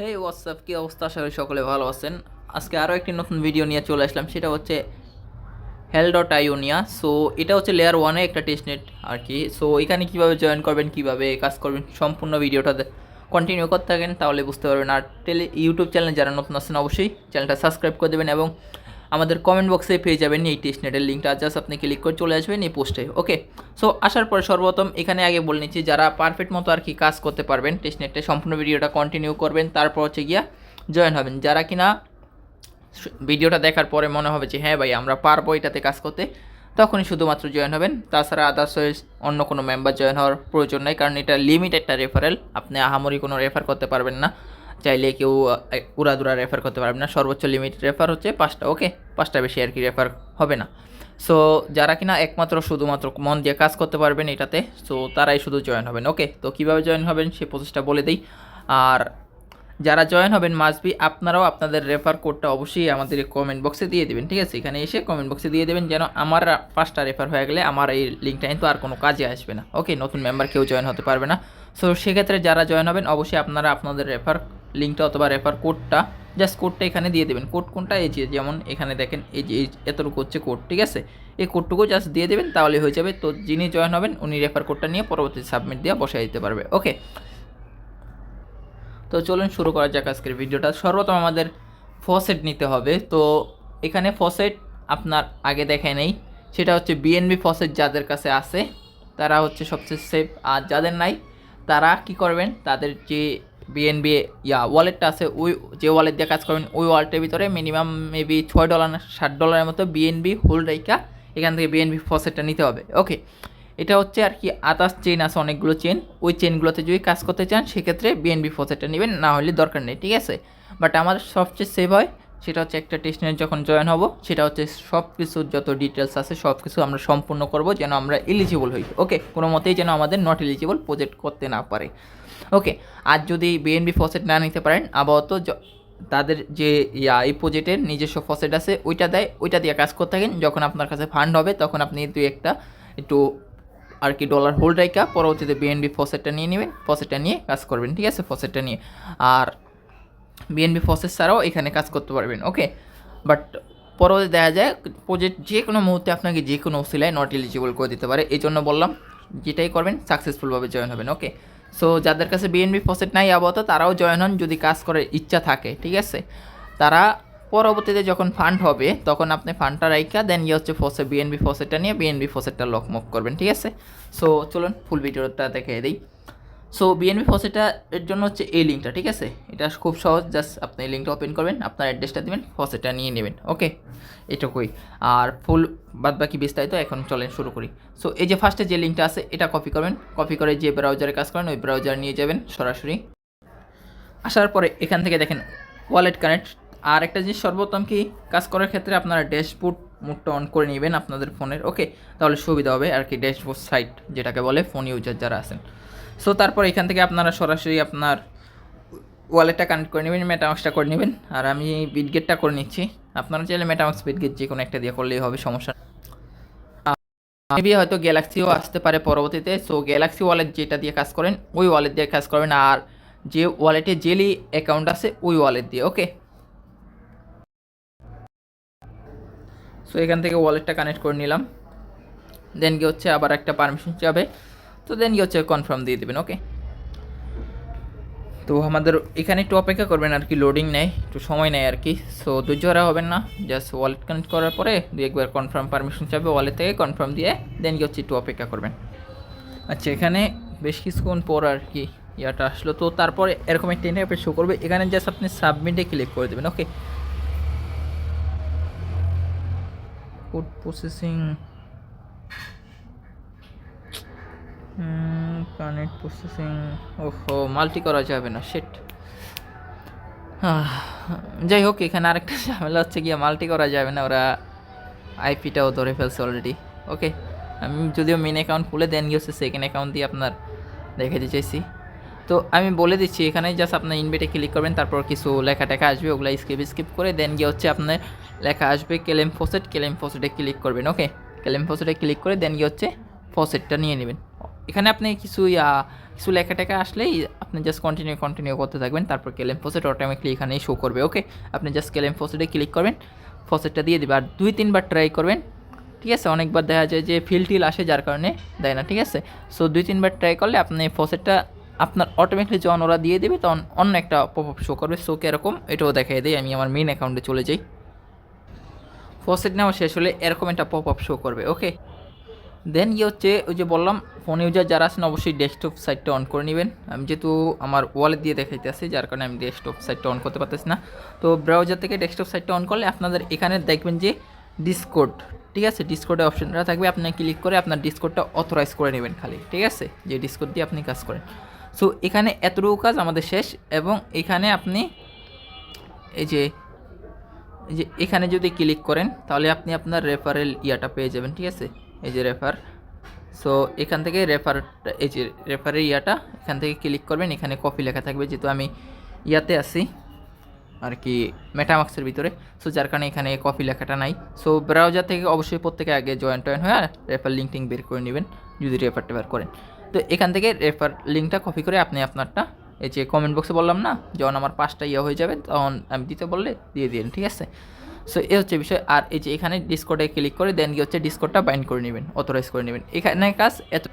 হে WhatsApp কী অবস্থা? আশা করি সকলে ভালো আছেন। আজকে আরও একটি নতুন ভিডিও নিয়ে চলে আসলাম। সেটা হচ্ছে হেল ডট আইওনিয়া সো এটা হচ্ছে লেয়ার ওয়ানে একটা টেস্টনেট আর কি সো এখানে কীভাবে জয়েন করবেন, কীভাবে কাজ করবেন, সম্পূর্ণ ভিডিওটা কন্টিনিউ করতে থাকেন, তাহলে বুঝতে পারবেন। আর টেলি ইউটিউব চ্যানেল যারা নতুন আছেন, অবশ্যই চ্যানেলটা সাবস্ক্রাইব করে দেবেন এবং আমাদের কমেন্ট বক্সে পেয়ে যাবেন এই টেস্টনেটের লিঙ্কটা জাস্ট আপনি ক্লিক করে চলে আসবেন এই পোস্টে ওকে সো আসার পরে সর্বপ্রথম এখানে আগে বলে নিচ্ছি, যারা পারফেক্ট মতো আর কি কাজ করতে পারবেন টেস্টনেটে সম্পূর্ণ ভিডিওটা কন্টিনিউ করবেন, তারপর হচ্ছে গিয়া জয়েন হবেন। যারা কিনা ভিডিওটা দেখার পরে মনে হবে যে হ্যাঁ ভাই, আমরা পারব এটাতে কাজ করতে, তখনই শুধুমাত্র জয়েন হবেন। তাছাড়া আদার্স অন্য কোনো মেম্বার জয়েন হওয়ার প্রয়োজন নেই, কারণ এটা লিমিট একটা রেফারেল আপনি আহামরি কোনো রেফার করতে পারবেন না। চাইলে কেউ উড়াদুরা রেফার করতে পারবে না। সর্বোচ্চ লিমিট রেফার হচ্ছে পাঁচটা ওকে পাঁচটা বেশি আর কি রেফার হবে না। সো যারা কিনা একমাত্র শুধুমাত্র মন দিয়ে কাজ করতে পারবেন এটাতে সো তারাই শুধু জয়েন হবেন ওকে তো কীভাবে জয়েন হবেন সে প্রসেসটা বলে দিই। আর যারা জয়েন হবেন মাসবি আপনারাও আপনাদের রেফার কোডটা অবশ্যই আমাদের কমেন্ট বক্সে দিয়ে দেবেন, ঠিক আছে? এখানে এসে কমেন্ট বক্সে দিয়ে দেবেন যেন আমার পাঁচটা রেফার হয়ে গেলে আমার এই লিঙ্কটা কিন্তু আর কোনো কাজে আসবে না ওকে নতুন মেম্বার কেউ জয়েন হতে পারবে না। সো সেক্ষেত্রে যারা জয়েন হবেন, অবশ্যই আপনারা আপনাদের রেফার লিঙ্কটা অথবা রেফার কোডটা জাস্ট কোডটা এখানে দিয়ে দেবেন। কোড কোনটা? এই যে, যেমন এখানে দেখেন, এই যে এতটুকু হচ্ছে কোড ঠিক আছে? এই কোডটুকু জাস্ট দিয়ে দেবেন, তাহলে হয়ে যাবে। তো যিনি জয়েন হবেন, উনি রেফার কোডটা নিয়ে পরবর্তী সাবমিট দিয়ে বসাই দিতে পারবে। ওকে তো চলুন শুরু করা যাক আজকের ভিডিওটা সর্বপ্রথম আমাদের ফসেট নিতে হবে। তো এখানে ফসেট আপনার আগে দেখায় নেই। সেটা হচ্ছে বিএনবি ফসেট যাদের কাছে আছে, তারা হচ্ছে সবচেয়ে সেফ আর যাদের নাই, তারা কি করবেন? তাদের যে বিএনবি ইয়া ওয়ালেটটা আছে, ওই যে ওয়ালেট দিয়ে কাজ করবেন ওই ওয়ালেটের ভিতরে মিনিমাম মেবি ছয় ডলার না ষাট ডলারের মতো বিএনবি হোল রাইকা এখান থেকে বিএনবি ফসেটটা নিতে হবে ওকে এটা হচ্ছে আর কি আদার্স চেন আছে, অনেকগুলো চেন ওই চেনগুলোতে যদি কাজ করতে চান, সেক্ষেত্রে বিএনবি ফসেটটা নেবেন, না হলে দরকার নেই, ঠিক আছে? বাট আমার সবচেয়ে সেভ হয়, সেটা হচ্ছে একটা টেস্টনেট যখন জয়েন হব, সেটা হচ্ছে সব কিছু যত ডিটেলস আছে সব কিছু আমরা সম্পূর্ণ করব, যেন আমরা এলিজিবল হই ওকে কোনো মতেই যেন আমাদের নট এলিজিবল প্রজেক্ট করতে না পারে। ওকে আর যদি বিএনবি ফসেট না নিতে পারেন, আপাতত তাদের যে এই প্রজেক্টের নিজস্ব ফসেট আছে, ওইটা দেয়, ওইটা দিয়ে কাজ করতে থাকেন। যখন আপনার কাছে ফান্ড হবে, তখন আপনি দুই একটা একটু আর কি ডলার হোল্ড রাইকা পরবর্তীতে বিএনবি ফসেটটা নিয়ে নেবেন ফসেটটা নিয়ে কাজ করবেন, ঠিক আছে? ফসেটটা নিয়ে। আর বিএনবি ফসেট ছাড়াও এখানে কাজ করতে পারবেন ওকে বাট পরবর্তী দেখা যায় প্রজেক্ট যে কোনো মুহূর্তে আপনাকে যে কোনো ওসিলায় নট এলিজিবল করে দিতে পারে। এই জন্য বললাম, যেটাই করবেন সাকসেসফুলভাবে জয়েন হবেন ওকে সো যাদের কাছে বিএনবি ফসেট নাই আপাতত তারাও জয়েন হন যদি কাজ করার ইচ্ছা থাকে, ঠিক আছে? তারা পরবর্তীতে যখন ফান্ড হবে, তখন আপনি ফান্ডটা রাইখা দেন ইয়ে হচ্ছে ফসে বিএনপি ফসেটটা নিয়ে বিএনবি ফসেটটা লকমক করবেন, ঠিক আছে? সো চলুন ফুল ভিডিওটা দেখে দিই। সো বিএনবি ফসেটটা এর জন্য হচ্ছে এই লিঙ্কটা ঠিক আছে? এটা খুব সহজ জাস্ট আপনি এই লিঙ্কটা ওপেন করবেন, আপনার অ্যাড্রেসটা দেবেন ফসেটটা নিয়ে নেবেন ওকে এটুকুই। আর ফুল বাদ বাকি বিস্তারিত এখন চলেন শুরু করি। সো এই যে ফার্স্টে যে লিঙ্কটা আছে, এটা কপি করবেন। কপি করে যে ব্রাউজারে কাজ করেন, ওই ব্রাউজার নিয়ে যাবেন সরাসরি। আসার পরে এখান থেকে দেখেন ওয়ালেট কানেক্ট আর একটা জিনিস সর্বোত্তম কি, কাজ করার ক্ষেত্রে আপনারা ড্যাশবোর্ড মুডটা অন করে নেবেন আপনাদের ফোনের ওকে তাহলে সুবিধা হবে আর কি ড্যাশবোর্ড সাইট যেটাকে বলে ফোন ইউজার যারা আছেন। সো তারপর এখান থেকে আপনারা সরাসরি আপনার ওয়ালেটটা কানেক্ট করে নেবেন মেটামাক্সটা করে নেবেন। আর আমি বিটগেটটা করে নিচ্ছি। আপনারা চাইলে মেটামাক্স বিটগেট যে কোনো একটা দিয়ে করলেই হবে, সমস্যা মেবি হয়তো গ্যালাক্সিও আসতে পারে পরবর্তীতে। সো গ্যালাক্সি ওয়ালেট যেটা দিয়ে কাজ করেন, ওই ওয়ালেট দিয়ে কাজ করবেন। আর যে ওয়ালেটে জেলি অ্যাকাউন্ট আছে, ওই ওয়ালেট দিয়ে ওকে সো এখান থেকে ওয়ালেটটা কানেক্ট করে নিলাম। দেন গিয়ে হচ্ছে আবার একটা পারমিশন যাবে তো দেন হচ্ছে কনফার্ম দিয়ে দেবেন ওকে তো আমাদের এখানে একটু অপেক্ষা করবেন, আর কি লোডিং নেয়, একটু সময় নেয় আর কি। সো ধৈর্য হারা হবেন না জাস্ট ওয়ালেট কানেক্ট করার পরে দু একবার কনফার্ম পারমিশন চাবে ওয়ালেট থেকে কনফার্ম দিয়ে দেন গিয়ে হচ্ছে একটু অপেক্ষা করবেন। আচ্ছা এখানে বেশ কিছুক্ষণ পর আর কি ইয়াটা আসলো। তো তারপরে এরকম একটা ইন্টারফেস শো করবে, এখানে জাস্ট আপনি সাবমিটে ক্লিক করে দেবেন okay food processing connect processing ওহো মাল্টি করা যাবে না সেট যাই হোক, এখানে আরেকটা ঝামেলা হচ্ছে গিয়ে মাল্টি করা যাবে না, ওরা আইপিটাও ধরে ফেলছে অলরেডি ওকে আমি যদিও মেন অ্যাকাউন্ট খুলে দেন গিয়ে হচ্ছে সেকেন্ড অ্যাকাউন্ট দিয়ে আপনার দেখাতে চাইছি। তো আমি বলে দিচ্ছি এখানে জাস্ট আপনার ইনভেটে ক্লিক করবেন, তারপর কিছু লেখা টেখা আসবে, ওগুলো স্কিপ স্কিপ করে দেন গিয়ে হচ্ছে আপনার লেখা আসবে কেলেম ফসেট কেলেম ফসেটে ক্লিক করবেন ওকে কেলেম ফসেটে ক্লিক করে দেন গিয়ে হচ্ছে ফসেটটা নিয়ে নেবেন। এখানে আপনি কিছু কিছু লেখা টেখা আসলেই আপনি জাস্ট কন্টিনিউ কন্টিনিউ করতে থাকবেন, তারপর কেলেম ফসেট অটোমেটিকলি এখানেই শো করবে ওকে আপনি জাস্ট কেলেম ফসেটে ক্লিক করবেন ফসেটটা দিয়ে দিবে আর দুই, তিনবার ট্রাই করবেন, ঠিক আছে? অনেকবার দেখা যায় যে ফিল টিল আসে, যার কারণে দেয় না, ঠিক আছে? সো দুই, তিনবার ট্রাই করলে আপনি ফসেটটা আপনার অটোমেটিকলি যখন ওরা দিয়ে দেবে, তখন অন্য একটা পপ শো করবে। সো এরকম এটাও দেখাই দিই, আমি আমার মেন অ্যাকাউন্টে চলে যাই। ফসেট নেওয়া শেষ হলে এরকম একটা পপ আপ শো করবে ওকে দেন ইয়ে হচ্ছে ওই যে বললাম ফোন ইউজার যারা আছেন অবশ্যই ডেস্কটপ সাইটটা অন করে নেবেন। আমি যেহেতু আমার ওয়ালেট দিয়ে দেখাইতে আসি, যার কারণে আমি ডেস্কটপ সাইটটা অন করতে পারতেছি না। তো ব্রাউজার থেকে ডেস্কটপ সাইটটা অন করলে আপনাদের এখানে দেখবেন যে ডিসকোড ঠিক আছে? ডিসকোডের অপশনটা থাকবে, আপনি ক্লিক করে আপনার ডিসকোডটা অথরাইজ করে নেবেন খালি, ঠিক আছে? যে ডিসকোড দিয়ে আপনি কাজ করেন। সো এখানে এতটুকু কাজ আমাদের শেষ এবং এখানে আপনি এই যে এই যে এখানে যদি ক্লিক করেন, তাহলে আপনি আপনার রেফারেল ইয়াটা পেয়ে যাবেন, ঠিক আছে? এই যে রেফার সো এখান থেকে রেফার এই যে রেফারের ইয়াটা, এখান থেকে ক্লিক করবেন, এখানে কপি লেখা থাকবে, যেহেতু আমি ইয়াতে আসি আর কি মেটামাক্সের ভিতরে সো যার কারণে এখানে কপি লেখাটা নাই সো ব্রাউজার থেকে অবশ্যই প্রত্যেকে আগে জয়েন টয়েন হয়ে আর রেফার লিঙ্ক টিঙ্ক বের করে নেবেন, যদি রেফার টেফার করেন। তো এখান থেকে রেফার লিঙ্কটা কপি করে আপনি আপনারটা, এই যে কমেন্ট বক্সে বললাম না, যখন আমার পাঁচটা ইয়ে হয়ে যাবে, তখন আমি দিতে বললে দিয়ে দিন ঠিক আছে? সো এ হচ্ছে বিষয়। আর এই যে এখানে ডিসকোডে ক্লিক করে দেন গিয়ে হচ্ছে ডিসকোডটা বাইন্ড করে নেবেন অথরাইজ করে নেবেন। এখানে কাজ এত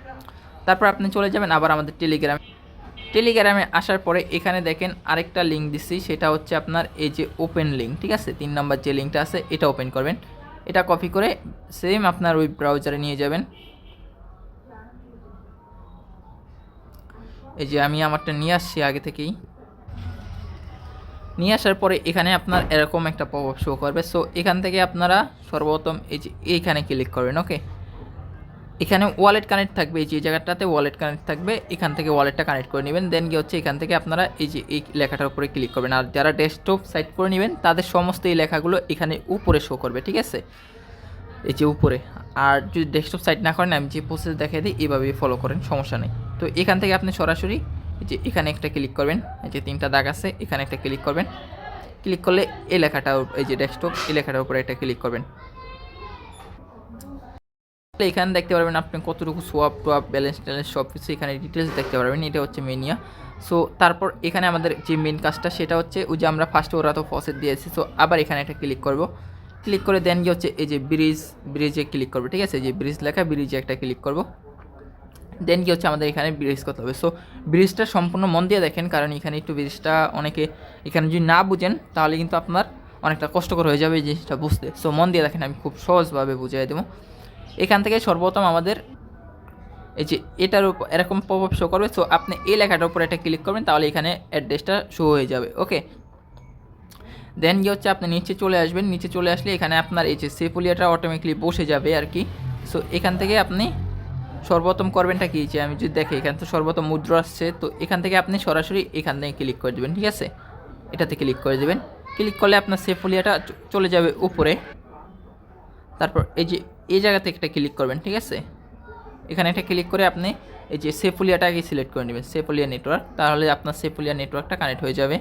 তারপর আপনি চলে যাবেন আবার আমাদের টেলিগ্রাম টেলিগ্রামে আসার পরে এখানে দেখেন আরেকটা লিঙ্ক দিচ্ছি সেটা হচ্ছে আপনার এই যে ওপেন লিঙ্ক ঠিক আছে? তিন নম্বর যে লিঙ্কটা আছে, এটা ওপেন করবেন। এটা কপি করে সেম আপনার ওই ব্রাউজারে নিয়ে যাবেন। এই যে আমি আমারটা নিয়ে আসছি আগে থেকেই। নিয়ে আসার পরে এখানে আপনার এরকম একটা পপ শো করবে। সো এখান থেকে আপনারা সর্বপ্রথম এই যে এইখানে ক্লিক করবেন ওকে এখানে ওয়ালেট কানেক্ট থাকবে, এই যে জায়গাটাতে ওয়ালেট কানেক্ট থাকবে, এখান থেকে ওয়ালেটটা কানেক্ট করে নেবেন। দেন গিয়ে হচ্ছে এখান থেকে আপনারা এই যে এই লেখাটার উপরে ক্লিক করবেন। আর যারা ডেস্কটপ সাইট করে নেবেন, তাদের সমস্ত এই লেখাগুলো এখানে উপরে শো করবে, ঠিক আছে? এই যে উপরে। আর যদি ডেস্কটপ সাইট না করেন, আমি যে প্রসেস দেখাই দিই এইভাবেই ফলো করেন, সমস্যা নেই। তো এখান থেকে আপনি সরাসরি এই যে এখানে একটা ক্লিক করবেন, এই যে তিনটা দাগ আছে, এখানে একটা ক্লিক করবেন। ক্লিক করলে এই লেখাটা, এই যে ডেস্কটপ, এই লেখাটার উপরে একটা ক্লিক করবেন। এখানে দেখতে পারবেন আপনি কতটুকু সোয়াপ টোয়াপ ব্যালেন্স ট্যালেন্স সব কিছু এখানে ডিটেলস দেখতে পারবেন, এটা হচ্ছে মেনিয়া সো তারপর এখানে আমাদের যে মেন কাজটা, সেটা হচ্ছে ওই যে আমরা ফার্স্টে ওরা তো ফসেট দিয়েছি সো আবার এখানে একটা ক্লিক করব। ক্লিক করে দেন গিয়ে হচ্ছে এই যে ব্রিজ ব্রিজে ক্লিক করব, ঠিক আছে? যে ব্রিজ লেখা ব্রিজে একটা ক্লিক করব। দেন কি হচ্ছে? আমাদের এখানে ব্রিজ করতে হবে। সো ব্রিজটা সম্পূর্ণ মন দিয়ে দেখেন, কারণ এখানে একটু ব্রিজটা অনেকে, এখানে যদি না বুঝেন, তাহলে কিন্তু আপনার অনেকটা কষ্টকর হয়ে যাবে এই জিনিসটা বুঝতে। সো মন দিয়ে দেখেন, আমি খুব সহজভাবে বুঝিয়ে দেবো। এখান থেকে সর্বপ্রথম আমাদের এই যে এটার উপর এরকম প্রভাব শো করবে। সো আপনি এই লেখাটার উপর একটা ক্লিক করবেন, তাহলে এখানে অ্যাড্রেসটা শো হয়ে যাবে। ওকে দেন গিয়ে হচ্ছে? আপনি নিচে চলে আসবেন। নিচে চলে আসলে এখানে আপনার এই যে সেপুলিয়াটা অটোমেটিকলি বসে যাবে আর কি। সো এখান থেকে আপনি সর্বপ্রথম করবেনটা কি? যে আমি যদি দেখি, এখানে তো সর্বপ্রথম মুদ্রা আসছে, তো এখান থেকে আপনি সরাসরি এখান থেকে ক্লিক করে দেবেন, ঠিক আছে? এটাতে ক্লিক করে দেবেন। ক্লিক করলে আপনার সেফুলিয়াটা চলে যাবে উপরে। তারপর এই যে, এই জায়গাতে একটা ক্লিক করবেন, ঠিক আছে? এখানে একটা ক্লিক করে আপনি এই যে সেফুলিয়াটাকে সিলেক্ট করে নেবেন সেফুলিয়া নেটওয়ার্ক তাহলে আপনার সেফুলিয়া নেটওয়ার্কটা কানেক্ট হয়ে যাবে।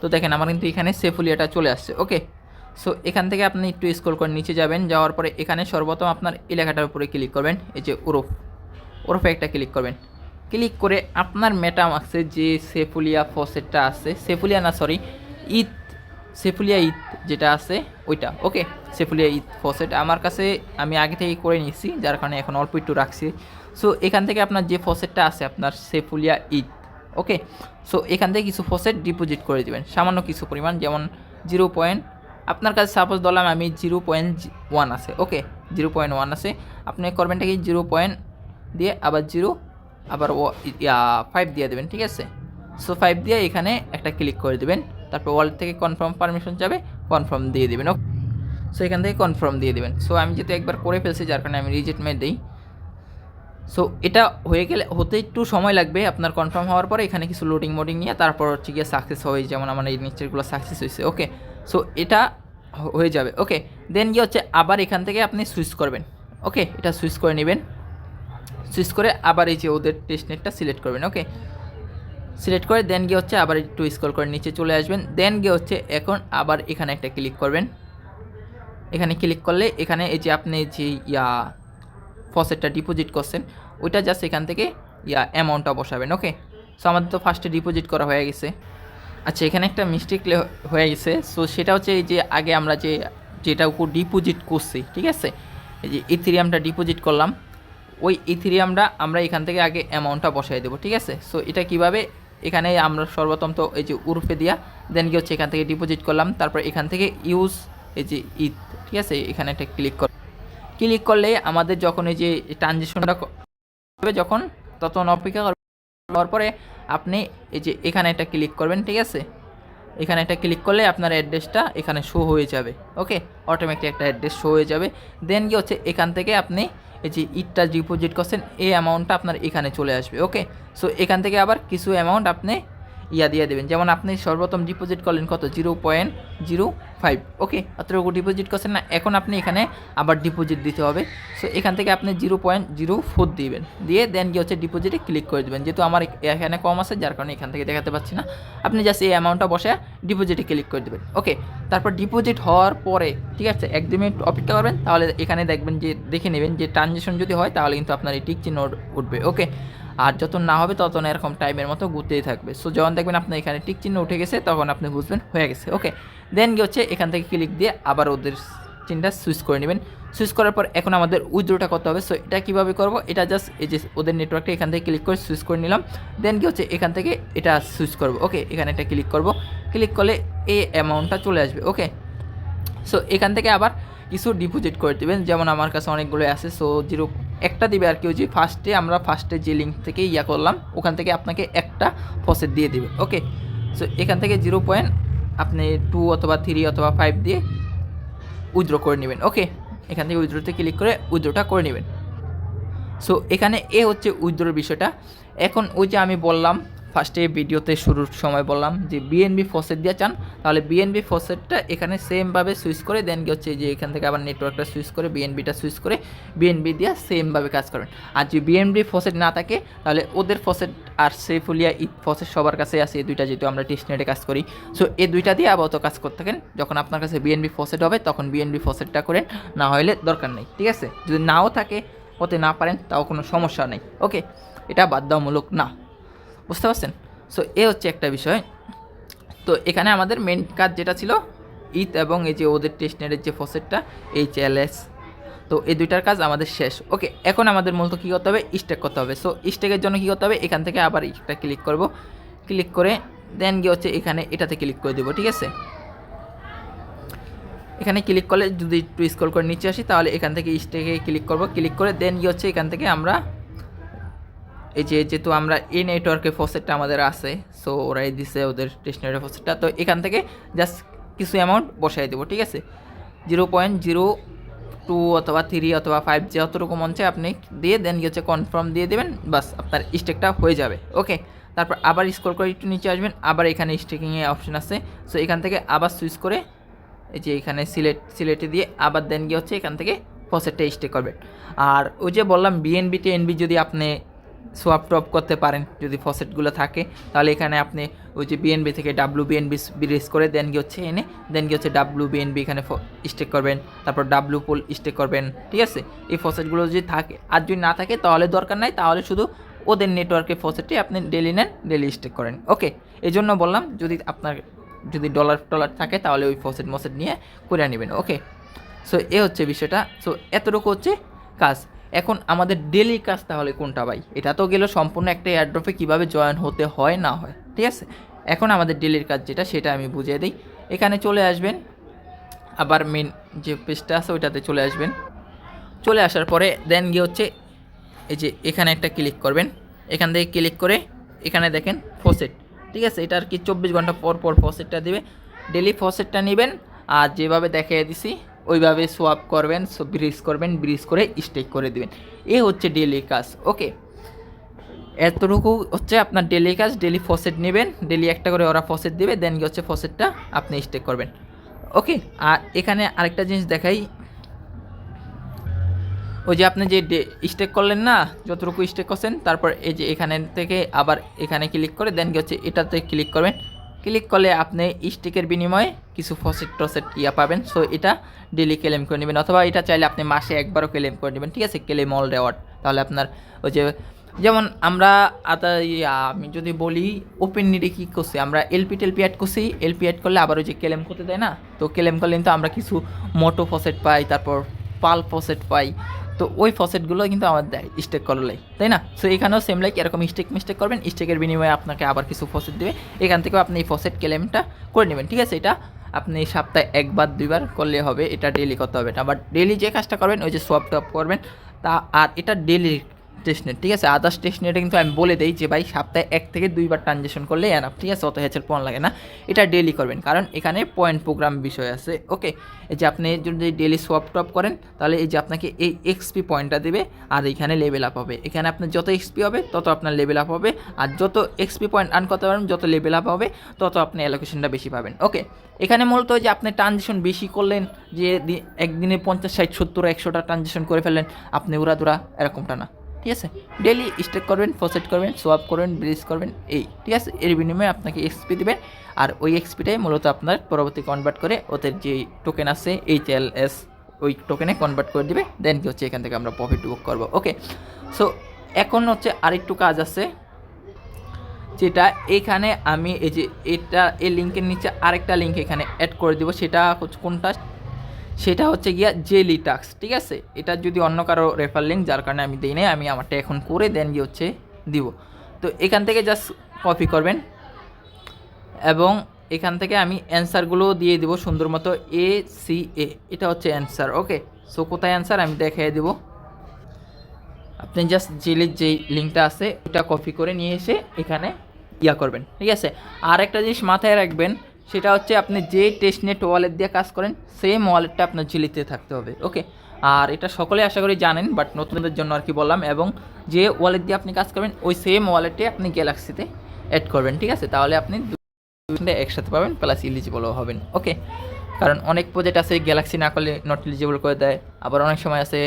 তো দেখেন, আমার কিন্তু এখানে সেফুলিয়াটা চলে আসছে ওকে সো এখান থেকে আপনি একটু স্কোল করে নিচে যাবেন, যাওয়ার পরে এখানে সর্বপ্রথম আপনার এলাকাটার উপরে ক্লিক করবেন, এই যে ওরফ, ওরফে একটা ক্লিক করবেন। ক্লিক করে আপনার মেটামাক্সের যে সেফুলিয়া ফসেটটা আছে সেফুলিয়া না সরি ঈদ সেফুলিয়া ঈদ যেটা আছে, ওইটা ওকে সেফুলিয়া ঈদ ফসেট আমার কাছে আমি আগে থেকেই করে নিয়েছি, যার কারণে এখন অল্প একটু রাখছি। সো এখান থেকে আপনার যে ফসেটটা আছে, আপনার সেফুলিয়া ঈদ ওকে সো এখান থেকে কিছু ফসেট ডিপোজিট করে দেবেন, সামান্য কিছু পরিমাণ, যেমন জিরো পয়েন্ট আপনার কাছে সাপোজ ধরলাম আমি জিরো পয়েন্ট ওয়ান আছে ওকে জিরো পয়েন্ট ওয়ান আছে। আপনি করবেনটা কি? জিরো পয়েন্ট দিয়ে আবার জিরো, আবার ও ফাইভ দিয়ে দেবেন, ঠিক আছে? সো ফাইভ দিয়ে এখানে একটা ক্লিক করে দেবেন। তারপর ওয়ালেট থেকে কনফার্ম পারমিশন যাবে কনফার্ম দিয়ে দেবেন ওকে সো এখান থেকে কনফার্ম দিয়ে দেবেন। সো আমি যেহেতু একবার করে ফেলছি, যার কারণে আমি রিজেক্ট মেয়ে দিই। সো এটা হয়ে গেলে, হতে একটু সময় লাগবে আপনার কনফার্ম হওয়ার পরে এখানে কিছু লোডিং মোডিং নিয়ে তারপর হচ্ছে গিয়ে সাকসেস হয়ে, যেমন আমার এই নিচেরগুলো সাকসেস হয়েছে ওকে সো এটা হয়ে যাবে ওকে দেন গিয়ে হচ্ছে আবার এখান থেকে আপনি সুইচ করবেন ওকে এটা সুইচ করে নেবেন সুইচ করে আবার এই যে ওদের টেস্ট নেটটা সিলেক্ট করবেন ওকে সিলেক্ট করে দেন গিয়ে হচ্ছে আবার একটু স্কল করে নিচে চলে আসবেন দেন গিয়ে হচ্ছে এখন আবার এখানে একটা ক্লিক করবেন। এখানে ক্লিক করলে এখানে এই যে আপনি যে ইয়া ফসেটটা ডিপোজিট করছেন, ওইটা জাস্ট এখান থেকে, ইয়া অ্যামাউন্টটা বসাবেন ওকে সো আমাদের তো ফার্স্টে ডিপোজিট করা হয়ে গেছে। আচ্ছা এখানে একটা মিস্টেক হয়ে গেছে। সো সেটা হচ্ছে এই যে আগে আমরা যে, যেটা উপর ডিপোজিট করছি, ঠিক আছে? এই যে ইথিরিয়ামটা ডিপোজিট করলাম, ওই ইথিরিয়ামটা আমরা এখান থেকে আগে অ্যামাউন্টটা বসাই দেবো, ঠিক আছে? সো এটা কীভাবে? এখানে আমরা সর্বপ্রথম তো এই যে উরফে দিয়া দেন কি হচ্ছে এখান থেকে ডিপোজিট করলাম, তারপর এখান থেকে ইউজ এই যে ইথ ঠিক আছে? এখানে একটা ক্লিক কর ক্লিক করলে আমাদের যখন এই যে ট্রানজেকশনটা হবে যখন তখন অপেক্ষা করার পরে আপনি এই যে এখানে একটা ক্লিক করবেন, ঠিক আছে? এখানে একটা ক্লিক করলে আপনার অ্যাড্রেসটা এখানে শো হয়ে যাবে ওকে অটোমেটিক একটা অ্যাড্রেস শো হয়ে যাবে। দেন কি হচ্ছে? এখান থেকে আপনি এই যে ইটটা ডিপোজিট করছেন, এই অ্যামাউন্টটা আপনার এখানে চলে আসবে ওকে সো এখান থেকে আবার কিছু অ্যামাউন্ট আপনি ইয়া দিয়ে দেবেন। যেমন আপনি সর্বপ্রথম ডিপোজিট করলেন কত? Zero point zero five. Okay? অতটুকু ডিপোজিট করছেন না। এখন আপনি এখানে আবার ডিপোজিট দিতে হবে। সো এখান থেকে আপনি জিরো পয়েন্ট জিরো ফোর দিবেন। দিয়ে দেন গিয়ে হচ্ছে ডিপোজিটে ক্লিক করে দেবেন। যেহেতু আমার এখানে কম আছে, যার কারণে এখান থেকে দেখাতে পাচ্ছি না। আপনি জাস্ট এই অ্যামাউন্টটা বসে ডিপোজিটে ক্লিক করে দেবেন। ওকে? তারপর ডিপোজিট হওয়ার পরে, ঠিক আছে? এক দু মিনিট অপেক্ষা করবেন। তাহলে এখানে দেখবেন যে, দেখে নেবেন যে ট্রানজেকশন যদি হয়, তাহলে কিন্তু আপনার এই টিক চিহ্ন উঠবে। ওকে? আর যত না হবে তত না এরকম টাইমের মতো ঘুরতেই থাকবে। সো যখন দেখবেন আপনার এখানে টিক চিহ্ন উঠে গেছে, তখন আপনি বুঝবেন হয়ে গেছে। ওকে দেন কি হচ্ছে এখান থেকে ক্লিক দিয়ে আবার ওদের চিনটা সুইচ করে নেবেন। সুইচ করার পর এখন আমাদের উইথড্রোটা করতে হবে। সো এটা কীভাবে করব? এটা জাস্ট এই যে ওদের নেটওয়ার্কটা এখান থেকে ক্লিক করে সুইচ করে নিলাম। দেন কি হচ্ছে এখান থেকে এটা সুইচ করব। ওকে এখানে এটা ক্লিক করব। ক্লিক করলে এই অ্যামাউন্টটা চলে আসবে। ওকে সো এখান থেকে আবার কিছু ডিপোজিট করে দেবেন। যেমন আমার কাছে অনেকগুলো আছে সো জিরো একটা দিবে আর কি, ওই যে ফার্স্টে আমরা ফার্স্টে যে লিঙ্ক থেকে ইয়া করলাম, ওখান থেকে আপনাকে একটা ফসেট দিয়ে দিবে ওকে সো এখান থেকে জিরো পয়েন্ট আপনি টু অথবা থ্রি অথবা ফাইভ দিয়ে উইথড্র করে নেবেন ওকে এখান থেকে উইথড্রোতে ক্লিক করে উইথড্রোটা করে নেবেন। সো এখানে এ হচ্ছে উইথড্রোর বিষয়টা। এখন ওই যে আমি বললাম ফার্স্টে ভিডিওতে শুরুর সময় বললাম যে বিএনবি ফসেট দিয়ে চান, তাহলে বিএনবি ফসেটটা এখানে সেমভাবে সুইচ করে দেন কি হচ্ছে যে এখান থেকে আবার নেটওয়ার্কটা সুইচ করে বিএনবিটা সুইচ করে বিএনবি দিয়ে সেমভাবে কাজ করবেন আর যদি বিএনবি ফসেট না থাকে, তাহলে ওদের ফসেট আর সেফুলিয়া ই ফসেট সবার কাছে আছে, এই দুইটা যেহেতু আমরা টেস্টনেটে কাজ করি। সো এই দুইটা দিয়ে আপাতত কাজ করতে থাকেন, যখন আপনার কাছে বিএনবি ফসেট হবে, তখন বিএনবি ফসেটটা করেন, না হলে দরকার নেই, ঠিক আছে? যদি নাও থাকে হতে না পারেন, তাও কোনো সমস্যা নেই ওকে এটা বাধ্যতামূলক না। বুঝতে পারছেন? সো এ হচ্ছে একটা বিষয়। তো এখানে আমাদের মেন কাজ যেটা ছিল ইথ এবং এই যে ওদের টেস্টনেটের যে ফসেটটা এইচ এল এস তো এই দুইটার কাজ আমাদের শেষ। ওকে এখন আমাদের মূলত কী করতে হবে? স্টেক করতে হবে। সো স্টেকের জন্য কী করতে হবে? এখান থেকে আবার একটা ক্লিক করব। ক্লিক করে দেন গিয়ে হচ্ছে এখানে এটাতে ক্লিক করে দেবো, ঠিক আছে? এখানে ক্লিক করলে যদি একটু স্ক্রল করে নিচে আসি, তাহলে এখান থেকে স্টেকে ক্লিক করব। ক্লিক করে দেন গিয়ে হচ্ছে এখান থেকে আমরা এই যে যেহেতু আমরা এই নেটওয়ার্কের ফসেটটা আমাদের আছে সো ওরাই দিছে ওদের স্টেশনারি ফসেটটা তো এখান থেকে জাস্ট কিছু অ্যামাউন্ট বসাই দেবো, ঠিক আছে? জিরো পয়েন্ট জিরো টু অথবা থ্রি অথবা ফাইভ যে অতটুকু মঞ্চে আপনি দিয়ে দেন হচ্ছে কনফার্ম দিয়ে দেবেন, বাস আপনার স্টেকটা হয়ে যাবে ওকে তারপর আবার স্ক্রল করে একটু নিচে আসবেন, আবার এখানে স্টেকিংয়ে অপশন আছে সো এখান থেকে আবার সুইচ করে এই যে এখানে সিলেট সিলেটে দিয়ে আবার দেন, গিয়ে হচ্ছে এখান থেকে ফসেটটা স্টে করবেন। আর ওই যে বললাম বিএনবি টিএনবি যদি আপনি সোয়াপ টপ করতে পারেন যদি ফসেটগুলো থাকে। তাহলে এখানে আপনি ওই যে বিএনবি থেকে ডাব্লু বিএনবি বিরেজ করে দেন গিয়ে হচ্ছে এনে দেন গিয়ে হচ্ছে ডাব্লু বিএনবি এখানে স্টেক করবেন। তারপর ডাব্লু পোল স্টেক করবেন, ঠিক আছে? এই ফসেটগুলো যদি থাকে, আর যদি না থাকে তাহলে দরকার নাই, তাহলে শুধু ওদের নেটওয়ার্কের ফসেটটি আপনি ডেলি নেন ডেলি স্টেক করেন ওকে এই জন্য বললাম, যদি আপনার, যদি ডলার টলার থাকে তাহলে ওই ফসেট মসেট নিয়ে করে নেবেন ওকে সো এ হচ্ছে বিষয়টা। সো এতটুকু হচ্ছে কাজ। এখন আমাদের ডেলি কাজ তাহলে কোনটা ভাই? এটা তো গেল সম্পূর্ণ একটা এয়ারড্রপে কীভাবে জয়েন হতে হয়, না হয়, ঠিক আছে? এখন আমাদের ডেলির কাজ যেটা, সেটা আমি বুঝিয়ে দিই। এখানে চলে আসবেন, আবার মেন যে পেজটা আছে, ওইটাতে চলে আসবেন। চলে আসার পরে দেন গিয়ে হচ্ছে এই যে এখানে একটা ক্লিক করবেন। এখান থেকে ক্লিক করে এখানে দেখেন ফসেট ঠিক আছে? এটা আর কি চব্বিশ ঘণ্টা পর পর ফসেটটা দেবে। ডেলি ফসেটটা নেবেন, আর যেভাবে দেখিয়ে দিছি ওইভাবে সোয়াপ করবেন ব্রিজ করবেন ব্রিজ করে স্টেক করে দিবেন। এ হচ্ছে ডেলি কাজ ওকে এতটুকু হচ্ছে আপনার ডেলি কাজ ডেলি ফসেট নেবেন ডেলি একটা করে ওরা ফসেট দেবে দেন হচ্ছে ফসেটটা আপনি স্টেক করবেন ওকে আর এখানে আরেকটা জিনিস দেখাই, ওই যে আপনি যে স্টেক করলেন না, যতটুকু স্টেক করছেন, তারপর এই যে এখানে থেকে আবার এখানে ক্লিক করে দেন হচ্ছে এটাতে ক্লিক করবেন। ক্লিক করলে আপনি স্টেকের বিনিময়ে কিছু ফসেট টসেট ইয়া পাবেন। সো এটা ডেলি ক্লেম করে নেবেন অথবা এটা চাইলে আপনি মাসে একবারও ক্লেম করে নেবেন। ঠিক আছে ক্লেম অল রেওয়ার্ড তাহলে আপনার ওই যে, যেমন আমরা আতা আমি যদি বলি ওপেন নিডে কী করছি? আমরা এলপি টেলপি অ্যাড করছি। এলপি অ্যাড করলে আবার ওই যে ক্লেম করতে দেয় না? তো ক্লেম করলে কিন্তু আমরা কিছু মোটো ফসেট পাই, তারপর পাল ফসেট পাই। তো ওই ফসেটগুলো কিন্তু আমার দেয় স্টেক করলে। তাই না? সো এখানেও সেম লাইক এরকম স্টেক মিস্টেক করবেন। স্টেকের বিনিময়ে আপনাকে আবার কিছু ফসেট দেবে। এখান থেকেও আপনি এই ফসেট ক্লেমটা করে নেবেন। ঠিক আছে, এটা আপনি সপ্তাহে একবার, দুইবার করলে হবে, এটা ডেলি করতে হবে। না বাট ডেলি যে কাজটা করবেন, ওই যে সোয়াপ টপ করবেন, তা আর এটা ডেলি টেস্টনেট ঠিক আছে? আদার্স টেস্টনেটে কিন্তু আমি বলে দিই যে ভাই, সপ্তাহে এক থেকে দুইবার ট্রানজেকশন করলে এনাফ ঠিক আছে? অত হ্যাচের পয়েন্ট লাগে না। এটা ডেলি করবেন, কারণ এখানে পয়েন্ট প্রোগ্রাম বিষয় আছে ওকে এই যে আপনি যদি ডেলি সোয়াপ টপ করেন, তাহলে এই যে আপনাকে এই এক্সপি পয়েন্টটা দেবে, আর এখানে লেভেল আপ হবে। এখানে আপনার যত এক্সপি হবে, তত আপনার লেভেল আপ হবে, আর যত এক্সপি পয়েন্ট আর্ন করতে পারবেন, যত লেভেল আপ হবে, তত আপনি অ্যালোকেশনটা বেশি পাবেন ওকে এখানে মূলত যে আপনি ট্রানজেকশন বেশি করলেন, যে একদিনে পঞ্চাশ, ষাট, সত্তর, একশোটা ট্রানজেকশন করে ফেললেন, আপনি উড়া দুরা এরকমটা না। ঠিক আছে? ডেলি স্টেক করবেন ফসেট করবেন সোয়াপ করবেন ব্রিজ করবেন, এই, ঠিক আছে? এর বিনিময়ে আপনাকে এক্সপি দেবেন। আর ওই এক্সপিটাই মূলত আপনার পরবর্তী কনভার্ট করে ওদের যে টোকেন আছে এইচ এল এস ওই টোকেনে কনভার্ট করে দেবে। দেন কি হচ্ছে? এখান থেকে আমরা প্রফিট বুক করব। ওকে সো এখন হচ্ছে আরেকটু কাজ আছে, যেটা এখানে আমি এই যে এটা, এই লিঙ্কের নিচে আরেকটা লিঙ্ক এখানে অ্যাড করে দিব। সেটা কোনটা? সেটা হচ্ছে গিয়া জেলি টাক্স ঠিক আছে? এটা যদি অন্য কারও রেফার লিঙ্ক যার কারণে আমি দিই নাই, আমি আমারটা এখন করে দেন গিয়ে হচ্ছে দিব। তো এখান থেকে জাস্ট কপি করবেন এবং এখান থেকে আমি অ্যান্সারগুলো দিয়ে দিব সুন্দর মতো এ সি এ এটা হচ্ছে অ্যান্সার ওকে সো কোথায় অ্যান্সার আমি দেখিয়ে দিব। আপনি জাস্ট জেলের যেই লিঙ্কটা আছে, ওটা কপি করে নিয়ে এসে এখানে ইয়া করবেন, ঠিক আছে? আর একটা জিনিস মাথায় রাখবেন সেটা হচ্ছে আপনি যে টেস্টনেট ওয়ালেট দিয়ে কাজ করেন সেম ওয়ালেটটা আপনার ঝিলিতে থাকতে হবে ওকে আর এটা সকলে আশা করি জানেন বাট নতুনদের জন্য আর কি বললাম, এবং যে ওয়ালেট দিয়ে আপনি কাজ করবেন, ওই সেম ওয়ালেটে আপনি গ্যালাক্সিতে অ্যাড করবেন, ঠিক আছে? তাহলে আপনি একসাথে পাবেন প্লাস ইলিজিবলও হবেন ওকে কারণ অনেক প্রজেক্ট আছে গ্যালাক্সি না করলে নট এলিজিবল করে দেয়, আবার অনেক সময় আছে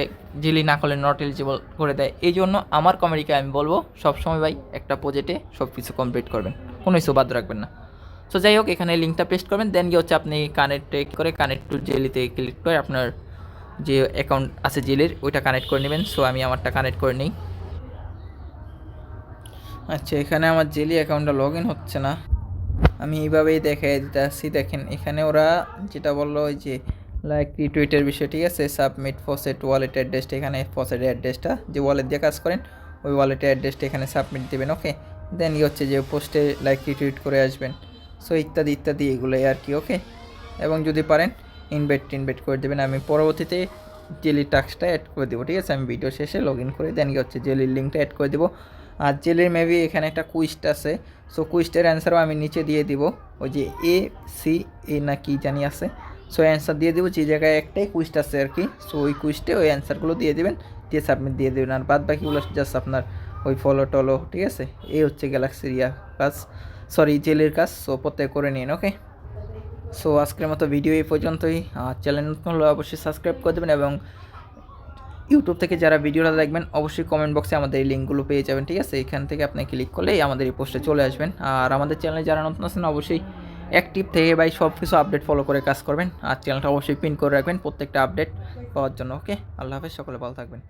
জিলি না করলে নট এলিজিবল করে দেয়। এই জন্য আমার কমেডিকে আমি বলব সব সময় ভাই, একটা প্রজেক্টে সব কিছু কমপ্লিট করবেন, কোনো কিছু বাদ রাখবেন না। সো যাই হোক এখানে লিঙ্কটা পেস্ট করবেন। দেন গিয়ে হচ্ছে আপনি কানেক্টে করে কানেক্ট টু জেলিতে ক্লিক করে আপনার যে অ্যাকাউন্ট আছে জেলের ওইটা কানেক্ট করে নেবেন। সো আমি আমারটা কানেক্ট করে নিই। আচ্ছা এখানে আমার জেলি অ্যাকাউন্টটা লগ ইন হচ্ছে না। আমি এইভাবেই দেখাই দিতে আসছি দেখেন, এখানে ওরা যেটা বলল ওই যে লাইক রিটুইটের বিষয়, ঠিক আছে? সাবমিট ফসেট ওয়ালেট অ্যাড্রেসটা এখানে ফসেট অ্যাড্রেসটা যে ওয়ালেট দিয়ে কাজ করেন, ওই ওয়ালেটের অ্যাড্রেসটা এখানে সাবমিট দেবেন ওকে দেন ইয়ে হচ্ছে যে পোস্টে লাইক রিটুইট করে আসবেন। সো ইত্যাদি ইত্যাদি, এগুলোই আর কি ওকে এবং যদি পারেন ইনভাইট টিনভাইট করে দেবেন। আমি পরবর্তীতে জেলি টাস্কটা অ্যাড করে দেবো, ঠিক আছে? আমি ভিডিও শেষে লগ ইন করে দেন হচ্ছে জেলির লিঙ্কটা অ্যাড করে দেবো। আর জেলের মেবি এখানে একটা কুইস্ট আছে। সো কুইস্টের অ্যান্সারও আমি নিচে দিয়ে দিব। ওই যে এ সি এ না কি জানি আছে। সো অ্যান্সার দিয়ে দেবো যে জায়গায় একটাই কুইস্ট আছে আর কি। সো ওই কুইস্টে ওই অ্যান্সারগুলো দিয়ে দেবেন। দিয়ে সাবমিট দিয়ে দেবেন। আর বাদ বাকিগুলো জাস্ট আপনার ওই ফলো টলো ঠিক আছে? এই হচ্ছে গ্যালাক্সির ইয়া কাজ সরি, জেলের কাজ সো প্রত্যেক করে নিন ওকে সো আজকের মতো ভিডিও এই পর্যন্তই। আর চ্যানেল নতুন হলে অবশ্যই সাবস্ক্রাইব করে দেবেন এবং ইউটিউব থেকে যারা ভিডিওটা দেখবেন, অবশ্যই কমেন্ট বক্সে আমাদের এই লিঙ্কগুলো পেয়ে যাবেন, ঠিক আছে? এখান থেকে আপনি ক্লিক করলেই আমাদের এই পোস্টে চলে আসবেন। আর আমাদের চ্যানেলে যারা নতুন আছেন, অবশ্যই অ্যাক্টিভ থেকে বাই সব কিছু আপডেট ফলো করে কাজ করবেন। আর চ্যানেলটা অবশ্যই পিন করে রাখবেন, প্রত্যেকটা আপডেট পাওয়ার জন্য ওকে আল্লাহ হাফেজ, সকলে ভালো থাকবেন।